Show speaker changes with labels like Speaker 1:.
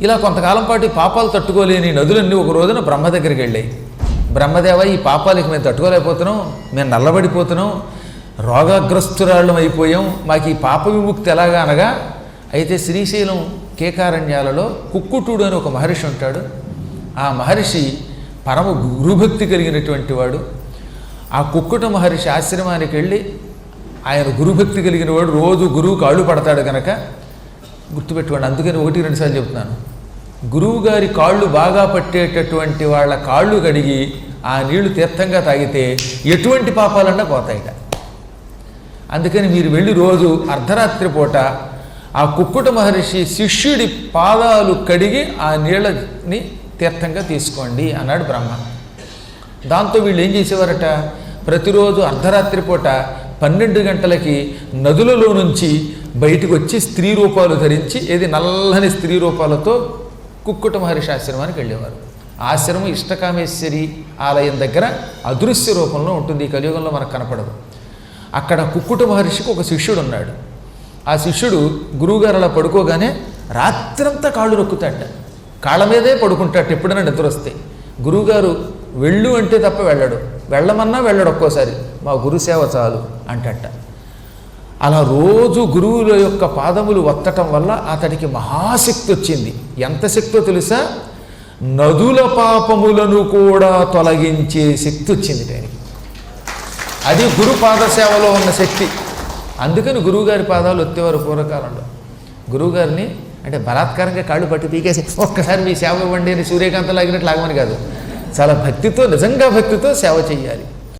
Speaker 1: ఇలా కొంతకాలం పాటు ఈ పాపాలు తట్టుకోలేని నదులన్నీ ఒక రోజున బ్రహ్మ దగ్గరికి వెళ్ళాయి. బ్రహ్మదేవ ఈ పాపాలకి మేము తట్టుకోలేకపోతున్నాం మేము నల్లబడిపోతున్నాం రోగగ్రస్తురాళ్ళం అయిపోయాం. మాకు ఈ పాప విముక్తి ఎలాగా అనగా అయితే శ్రీశైలం కేకారణ్యాలలో కుక్కుటుడు అని ఒక మహర్షి ఉంటాడు. ఆ మహర్షి పరమ గురుభక్తి కలిగినటువంటి వాడు. ఆ కుక్కుట మహర్షి ఆశ్రమానికి వెళ్ళి ఆయన గురుభక్తి కలిగిన వాడు రోజు గురువు కాళ్ళు పడతాడు కనుక గుర్తుపెట్టుకోండి. అందుకని ఒకటి రెండుసార్లు చెప్తున్నాను. గురువు గారి కాళ్ళు బాగా పట్టేటటువంటి వాళ్ళ కాళ్ళు కడిగి ఆ నీళ్ళు తీర్థంగా తాగితే ఎటువంటి పాపాలన్నా పోతాయిట. అందుకని మీరు వెళ్ళి రోజు అర్ధరాత్రి పూట ఆ కుక్కుట మహర్షి శిష్యుడి పాదాలు కడిగి ఆ నీళ్ళని తీర్థంగా తీసుకోండి అన్నాడు బ్రహ్మ. దాంతో వీళ్ళు ఏం చేసేవారట? ప్రతిరోజు అర్ధరాత్రి పూట పన్నెండు గంటలకి నదులలో నుంచి బయటకు వచ్చి స్త్రీ రూపాలు ధరించి ఏది నల్లని స్త్రీ రూపాలతో కుక్కుట మహర్షి ఆశ్రమానికి వెళ్ళేవారు. ఆశ్రమం ఇష్టకామేశ్వరి ఆలయం దగ్గర అదృశ్య రూపంలో ఉంటుంది. ఈ కలియుగంలో మనకు కనపడదు. అక్కడ కుక్కుట మహర్షికి ఒక శిష్యుడు ఉన్నాడు. ఆ శిష్యుడు గురువుగారు అలా పడుకోగానే రాత్రంతా కాళ్ళు నొక్కుతాట. కాళ్ళ మీదే పడుకుంటాట ఎప్పుడైనా నిద్ర వస్తాయి గురువుగారు వెళ్ళు అంటే తప్ప వెళ్ళడు. వెళ్ళమన్నా వెళ్ళడు ఒక్కోసారి. మా గురుసేవ చాలు అంటట. అలా రోజు గురువుల యొక్క పాదములు వత్తటం వల్ల అతడికి మహాశక్తి వచ్చింది. ఎంత శక్తో తెలుసా? నదుల పాపములను కూడా తొలగించే శక్తి వచ్చింది దానికి అది గురు పాదసేవలో ఉన్న శక్తి. అందుకని గురువుగారి పాదాలు ఒత్తేవారు పూర్వకాలంలో. గురువుగారిని అంటే బలాత్కారంగా కాళ్ళు పట్టి పీకేసి ఒక్కసారి మీ సేవ ఇవ్వండి అని సూర్యకాంతం లాగినట్లు లాగమని కాదు. చాలా భక్తితో నిజంగా భక్తితో సేవ చేయాలి